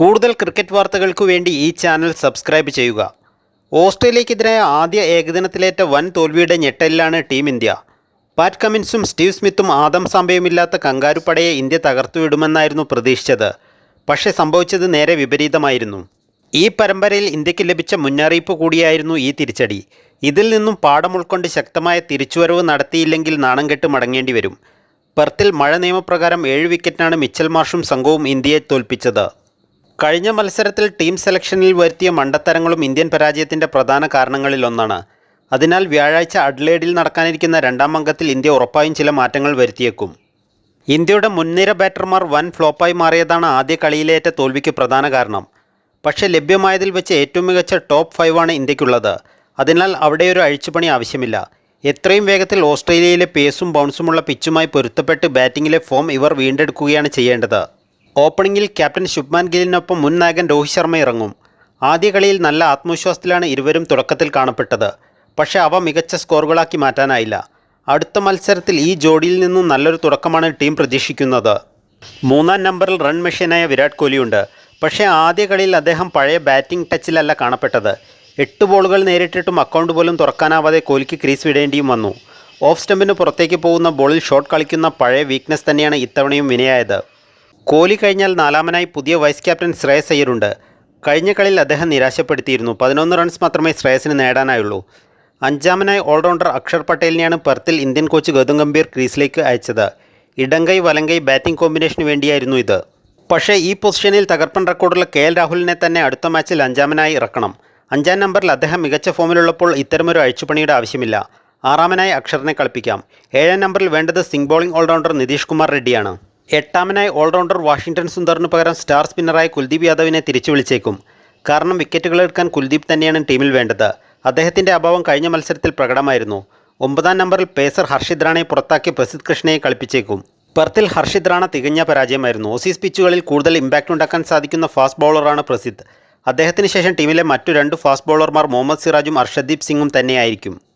കൂടുതൽ ക്രിക്കറ്റ് വാർത്തകൾക്കു വേണ്ടി ഈ ചാനൽ സബ്സ്ക്രൈബ് ചെയ്യുക. ഓസ്ട്രേലിയക്കെതിരായ ആദ്യ ഏകദിനത്തിലേറ്റ വൻ തോൽവിയുടെ ഞെട്ടലിലാണ് ടീം ഇന്ത്യ. പാറ്റ് കമിൻസും സ്റ്റീവ് സ്മിത്തും ആദം സാമ്പയുമില്ലാത്ത കങ്കാരുപ്പടയെ ഇന്ത്യ തകർത്തുവിടുമെന്നായിരുന്നു പ്രതീക്ഷിച്ചത്. പക്ഷേ സംഭവിച്ചത് നേരെ വിപരീതമായിരുന്നു. ഈ പരമ്പരയിൽ ഇന്ത്യയ്ക്ക് ലഭിച്ച മുന്നറിയിപ്പ് കൂടിയായിരുന്നു ഈ തിരിച്ചടി. ഇതിൽ നിന്നും പാഠം ഉൾക്കൊണ്ട് ശക്തമായ തിരിച്ചുവരവ് നടത്തിയില്ലെങ്കിൽ നാണം കെട്ട് മടങ്ങേണ്ടി വരും. പെർത്തിൽ മഴ നിയമപ്രകാരം ഏഴ് വിക്കറ്റിനാണ് മിച്ചൽ മാർഷും സംഘവും ഇന്ത്യയെ തോൽപ്പിച്ചത്. കഴിഞ്ഞ മത്സരത്തിൽ ടീം സെലക്ഷനിൽ വരുത്തിയ മണ്ടത്തരങ്ങളും ഇന്ത്യൻ പരാജയത്തിന്റെ പ്രധാന കാരണങ്ങളിലൊന്നാണ് അതിനാൽ വ്യാഴാഴ്ച അഡ്ലേഡിൽ നടക്കാനിരിക്കുന്ന രണ്ടാം അംഗത്തിൽ ഇന്ത്യ ഉറപ്പായും ചില മാറ്റങ്ങൾ വരുത്തിയേക്കും. ഇന്ത്യയുടെ മുൻനിര ബാറ്റർമാർ വൻ ഫ്ലോപ്പായി മാറിയതാണ് ആദ്യ കളിയിലേറ്റ തോൽവിക്ക് പ്രധാന കാരണം. പക്ഷേ ലഭ്യമായതിൽ വെച്ച് ഏറ്റവും മികച്ച ടോപ്പ് ഫൈവാണ് ഇന്ത്യക്കുള്ളത്. അതിനാൽ അവിടെ ഒരു അഴിച്ചുപണി ആവശ്യമില്ല. എത്രയും വേഗത്തിൽ ഓസ്ട്രേലിയയിലെ പേസും ബൗൺസുമുള്ള പിച്ചുമായി പൊരുത്തപ്പെട്ട് ബാറ്റിങ്ങിലെ ഫോം ഇവർ വീണ്ടെടുക്കുകയാണ് ചെയ്യേണ്ടത്. ഓപ്പണിംഗിൽ ക്യാപ്റ്റൻ ശുഭ്മാൻ ഗില്ലിനൊപ്പം മുൻ നായകൻ രോഹിത് ശർമ്മ ഇറങ്ങും. ആദ്യ കളിയിൽ നല്ല ആത്മവിശ്വാസത്തിലാണ് ഇരുവരും തുടക്കത്തിൽ കാണപ്പെട്ടത്. പക്ഷേ അവ മികച്ച സ്കോറുകളാക്കി മാറ്റാനായില്ല. അടുത്ത മത്സരത്തിൽ ഈ ജോഡിയിൽ നിന്നും നല്ലൊരു തുടക്കമാണ് ടീം പ്രതീക്ഷിക്കുന്നത്. മൂന്നാം നമ്പറിൽ റൺ മെഷീനായ വിരാട് കോഹ്ലിയുണ്ട്. പക്ഷേ ആദ്യ കളിയിൽ അദ്ദേഹം പഴയ ബാറ്റിംഗ് ടച്ചിലല്ല കാണപ്പെട്ടത്. എട്ട് ബോളുകൾ നേരിട്ടിട്ടും അക്കൗണ്ട് പോലും തുറക്കാനാവാതെ കോഹ്ലിക്ക് ക്രീസ് വിടേണ്ടിയും വന്നു. ഓഫ് സ്റ്റമ്പിന് പുറത്തേക്ക് പോകുന്ന ബോളിൽ ഷോട്ട് കളിക്കുന്ന പഴയ വീക്ക്നെസ് തന്നെയാണ് ഇത്തവണയും വിനയായത്. കോഹ്ലി കഴിഞ്ഞാൽ നാലാമനായി പുതിയ വൈസ് ക്യാപ്റ്റൻ ശ്രേയസ് അയ്യരുണ്ട്. കഴിഞ്ഞ കളിയിൽ അദ്ദേഹം നിരാശപ്പെടുത്തിയിരുന്നു. പതിനൊന്ന് റൺസ് മാത്രമേ ശ്രേയസിന് നേടാനായുള്ളൂ. അഞ്ചാമനായി ഓൾറൗണ്ടർ അക്ഷർ പട്ടേലിനെയാണ് പെർത്തിൽ ഇന്ത്യൻ കോച്ച് ഗൗതം ഗംഭീർ ക്രീസിലേക്ക് അയച്ചത്. ഇടങ്കൈ വലങ്കൈ ബാറ്റിംഗ് കോമ്പിനേഷന് വേണ്ടിയായിരുന്നു ഇത്. പക്ഷേ ഈ പൊസിഷനിൽ തകർപ്പൻ റെക്കോർഡുള്ള കെ എൽ രാഹുലിനെ തന്നെ അടുത്ത മാച്ചിൽ അഞ്ചാമനായി ഇറക്കണം. അഞ്ചാം നമ്പറിൽ അദ്ദേഹം മികച്ച ഫോമിലുള്ളപ്പോൾ ഇത്തരമൊരു അഴിച്ചുപണിയുടെ ആവശ്യമില്ല. ആറാമനായി അക്ഷറിനെ കളിപ്പിക്കാം. ഏഴാം നമ്പറിൽ വേണ്ടത് seam bowling all rounder Nitish Kumar റെഡ്ഡിയാണ്. എട്ടാമനായി ഓൾറൗണ്ടർ വാഷിംഗ്ടൺ സുന്ദറിന് പകരം സ്റ്റാർ സ്പിന്നറായ കുൽദീപ് യാദവിനെ തിരിച്ചു വിളിച്ചേക്കും. കാരണം വിക്കറ്റുകൾ എടുക്കാൻ കുൽദീപ് തന്നെയാണ് ടീമിൽ വേണ്ടത്. അദ്ദേഹത്തിന്റെ അഭാവം കഴിഞ്ഞ മത്സരത്തിൽ പ്രകടമായിരുന്നു. ഒമ്പതാം നമ്പറിൽ പേസർ ഹർഷിത് റാണയെ പുറത്താക്കി പ്രസിദ്ധ് കൃഷ്ണയെ കളിപ്പിച്ചേക്കും. പെർത്തിൽ ഹർഷിത് റാണ തികഞ്ഞ പരാജയമായിരുന്നു. ഓസീസ് പിച്ചുകളിൽ കൂടുതൽ ഇമ്പാക്റ്റ് ഉണ്ടാക്കാൻ സാധിക്കുന്ന ഫാസ്റ്റ് ബൗളറാണ് പ്രസിദ്ധ്. അദ്ദേഹത്തിന് ശേഷം ടീമിലെ മറ്റു രണ്ട് ഫാസ്റ്റ് ബൗളർമാർ മുഹമ്മദ് സിറാജും അർഷദീപ് സിംഗും തന്നെയായിരിക്കും.